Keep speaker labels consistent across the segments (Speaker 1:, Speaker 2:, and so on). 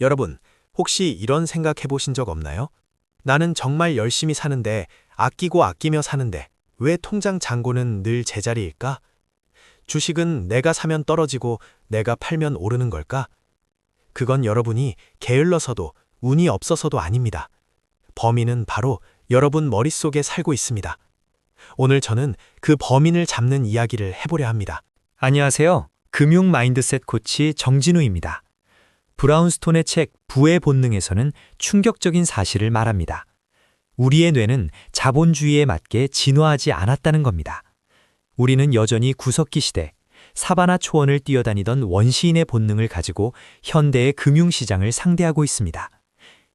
Speaker 1: 여러분, 혹시 이런 생각 해보신 적 없나요? 나는 정말 열심히 사는데, 아끼고 아끼며 사는데, 왜 통장 잔고는 늘 제자리일까? 주식은 내가 사면 떨어지고 내가 팔면 오르는 걸까? 그건 여러분이 게을러서도 운이 없어서도 아닙니다. 범인은 바로 여러분 머릿속에 살고 있습니다. 오늘 저는 그 범인을 잡는 이야기를 해보려 합니다.
Speaker 2: 안녕하세요. 금융 마인드셋 코치 정진우입니다. 브라운스톤의 책 부의 본능에서는 충격적인 사실을 말합니다. 우리의 뇌는 자본주의에 맞게 진화하지 않았다는 겁니다. 우리는 여전히 구석기 시대, 사바나 초원을 뛰어다니던 원시인의 본능을 가지고 현대의 금융시장을 상대하고 있습니다.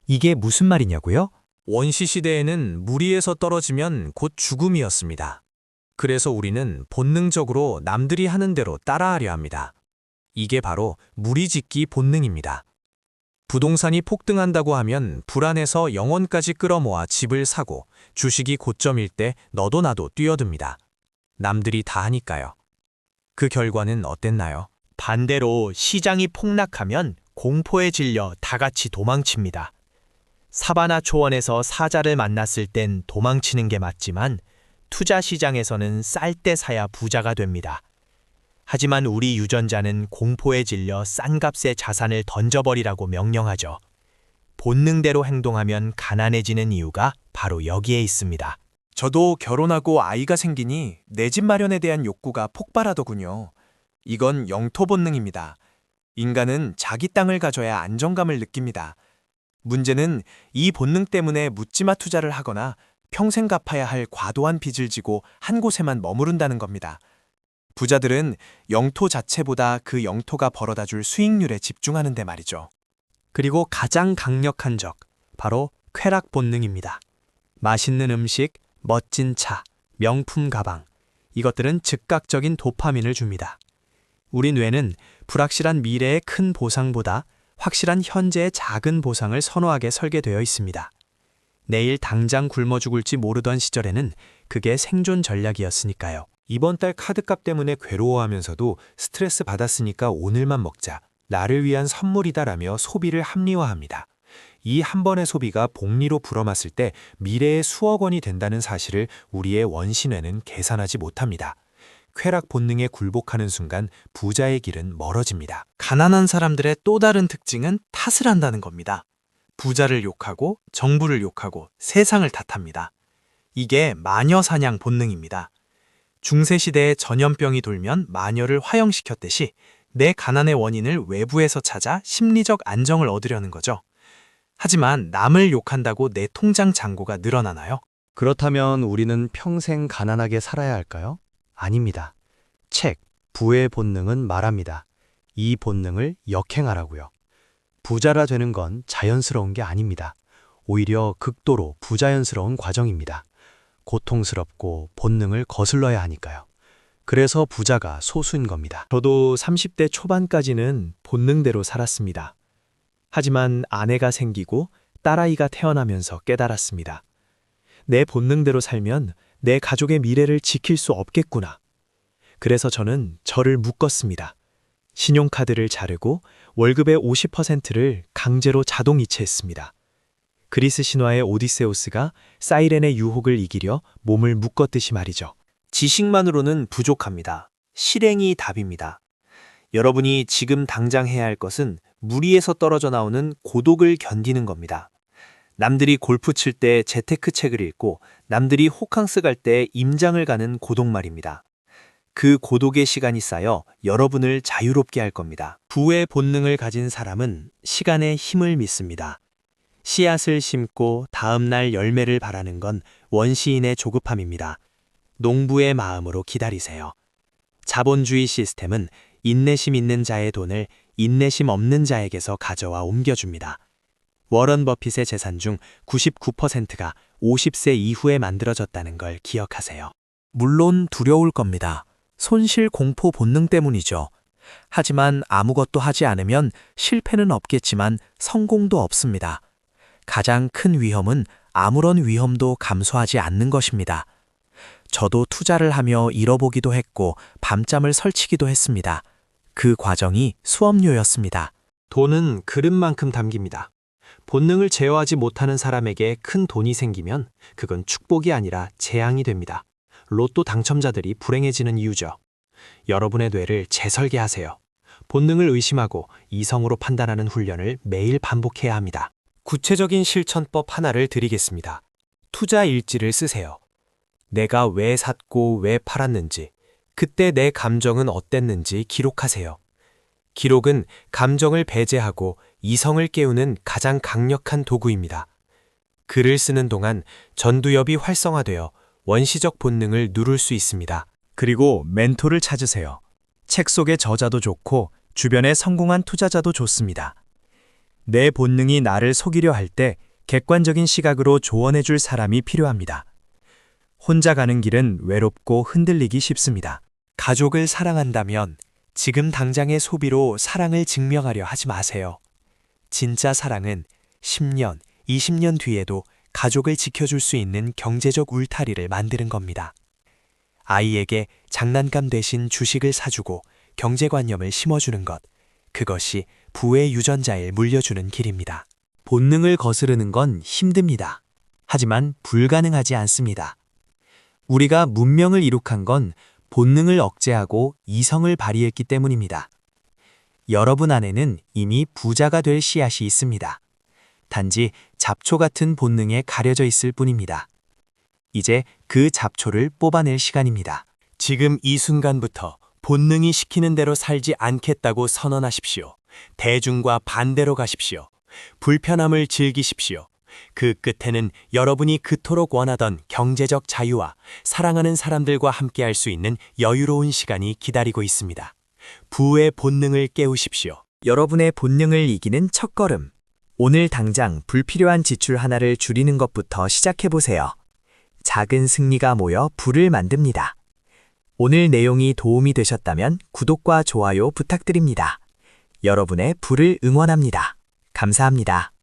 Speaker 2: 이게 무슨 말이냐고요?
Speaker 1: 원시 시대에는 무리에서 떨어지면 곧 죽음이었습니다. 그래서 우리는 본능적으로 남들이 하는 대로 따라하려 합니다. 이게 바로 무리짓기 본능입니다. 부동산이 폭등한다고 하면 불안해서 영원까지 끌어모아 집을 사고 주식이 고점일 때 너도 나도 뛰어듭니다. 남들이 다 하니까요. 그 결과는 어땠나요? 반대로 시장이 폭락하면 공포에 질려 다 같이 도망칩니다. 사바나 초원에서 사자를 만났을 땐 도망치는 게 맞지만 투자 시장에서는 쌀 때 사야 부자가 됩니다. 하지만 우리 유전자는 공포에 질려 싼 값의 자산을 던져버리라고 명령하죠. 본능대로 행동하면 가난해지는 이유가 바로 여기에 있습니다. 저도 결혼하고 아이가 생기니 내 집 마련에 대한 욕구가 폭발하더군요. 이건 영토 본능입니다. 인간은 자기 땅을 가져야 안정감을 느낍니다. 문제는 이 본능 때문에 묻지마 투자를 하거나 평생 갚아야 할 과도한 빚을 지고 한 곳에만 머무른다는 겁니다. 부자들은 영토 자체보다 그 영토가 벌어다 줄 수익률에 집중하는데 말이죠. 그리고 가장 강력한 적, 바로 쾌락 본능입니다. 맛있는 음식, 멋진 차, 명품 가방, 이것들은 즉각적인 도파민을 줍니다. 우리 뇌는 불확실한 미래의 큰 보상보다 확실한 현재의 작은 보상을 선호하게 설계되어 있습니다. 내일 당장 굶어 죽을지 모르던 시절에는 그게 생존 전략이었으니까요. 이번 달 카드값 때문에 괴로워하면서도 스트레스 받았으니까 오늘만 먹자. 나를 위한 선물이다라며 소비를 합리화합니다. 이 한 번의 소비가 복리로 불어맞을 때 미래의 수억 원이 된다는 사실을 우리의 원신뇌는 계산하지 못합니다. 쾌락 본능에 굴복하는 순간 부자의 길은 멀어집니다. 가난한 사람들의 또 다른 특징은 탓을 한다는 겁니다. 부자를 욕하고 정부를 욕하고 세상을 탓합니다. 이게 마녀 사냥 본능입니다. 중세시대에 전염병이 돌면 마녀를 화형시켰듯이 내 가난의 원인을 외부에서 찾아 심리적 안정을 얻으려는 거죠. 하지만 남을 욕한다고 내 통장 잔고가 늘어나나요?
Speaker 2: 그렇다면 우리는 평생 가난하게 살아야 할까요? 아닙니다. 책, 부의 본능은 말합니다. 이 본능을 역행하라고요. 부자라 되는 건 자연스러운 게 아닙니다. 오히려 극도로 부자연스러운 과정입니다. 고통스럽고 본능을 거슬러야 하니까요. 그래서 부자가 소수인 겁니다.
Speaker 1: 저도 30대 초반까지는 본능대로 살았습니다. 하지만 아내가 생기고 딸아이가 태어나면서 깨달았습니다. 내 본능대로 살면 내 가족의 미래를 지킬 수 없겠구나. 그래서 저는 저를 묶었습니다. 신용카드를 자르고 월급의 50%를 강제로 자동 이체했습니다. 그리스 신화의 오디세우스가 사이렌의 유혹을 이기려 몸을 묶었듯이 말이죠. 지식만으로는 부족합니다. 실행이 답입니다. 여러분이 지금 당장 해야 할 것은 무리에서 떨어져 나오는 고독을 견디는 겁니다. 남들이 골프 칠 때 재테크 책을 읽고 남들이 호캉스 갈 때 임장을 가는 고독 말입니다. 그 고독의 시간이 쌓여 여러분을 자유롭게 할 겁니다. 부의 본능을 가진 사람은 시간의 힘을 믿습니다. 씨앗을 심고 다음날 열매를 바라는 건 원시인의 조급함입니다. 농부의 마음으로 기다리세요. 자본주의 시스템은 인내심 있는 자의 돈을 인내심 없는 자에게서 가져와 옮겨줍니다. 워런 버핏의 재산 중 99%가 50세 이후에 만들어졌다는 걸 기억하세요. 물론 두려울 겁니다. 손실 공포 본능 때문이죠. 하지만 아무것도 하지 않으면 실패는 없겠지만 성공도 없습니다. 가장 큰 위험은 아무런 위험도 감수하지 않는 것입니다. 저도 투자를 하며 잃어보기도 했고 밤잠을 설치기도 했습니다. 그 과정이 수업료였습니다. 돈은 그릇만큼 담깁니다. 본능을 제어하지 못하는 사람에게 큰 돈이 생기면 그건 축복이 아니라 재앙이 됩니다. 로또 당첨자들이 불행해지는 이유죠. 여러분의 뇌를 재설계하세요. 본능을 의심하고 이성으로 판단하는 훈련을 매일 반복해야 합니다.
Speaker 3: 구체적인 실천법 하나를 드리겠습니다. 투자 일지를 쓰세요. 내가 왜 샀고 왜 팔았는지, 그때 내 감정은 어땠는지 기록하세요. 기록은 감정을 배제하고 이성을 깨우는 가장 강력한 도구입니다. 글을 쓰는 동안 전두엽이 활성화되어 원시적 본능을 누를 수 있습니다.
Speaker 2: 그리고 멘토를 찾으세요. 책 속의 저자도 좋고 주변의 성공한 투자자도 좋습니다. 내 본능이 나를 속이려 할 때 객관적인 시각으로 조언해 줄 사람이 필요합니다. 혼자 가는 길은 외롭고 흔들리기 쉽습니다.
Speaker 3: 가족을 사랑한다면 지금 당장의 소비로 사랑을 증명하려 하지 마세요. 진짜 사랑은 10년, 20년 뒤에도 가족을 지켜줄 수 있는 경제적 울타리를 만드는 겁니다. 아이에게 장난감 대신 주식을 사주고 경제관념을 심어주는 것, 그것이 부의 유전자에 물려주는 길입니다.
Speaker 2: 본능을 거스르는 건 힘듭니다. 하지만 불가능하지 않습니다. 우리가 문명을 이룩한 건 본능을 억제하고 이성을 발휘했기 때문입니다. 여러분 안에는 이미 부자가 될 씨앗이 있습니다. 단지 잡초 같은 본능에 가려져 있을 뿐입니다. 이제 그 잡초를 뽑아낼 시간입니다.
Speaker 3: 지금 이 순간부터 본능이 시키는 대로 살지 않겠다고 선언하십시오. 대중과 반대로 가십시오. 불편함을 즐기십시오. 그 끝에는 여러분이 그토록 원하던 경제적 자유와 사랑하는 사람들과 함께할 수 있는 여유로운 시간이 기다리고 있습니다. 부의 본능을 깨우십시오.
Speaker 2: 여러분의 본능을 이기는 첫걸음. 오늘 당장 불필요한 지출 하나를 줄이는 것부터 시작해보세요. 작은 승리가 모여 부를 만듭니다. 오늘 내용이 도움이 되셨다면 구독과 좋아요 부탁드립니다. 여러분의 부를 응원합니다. 감사합니다.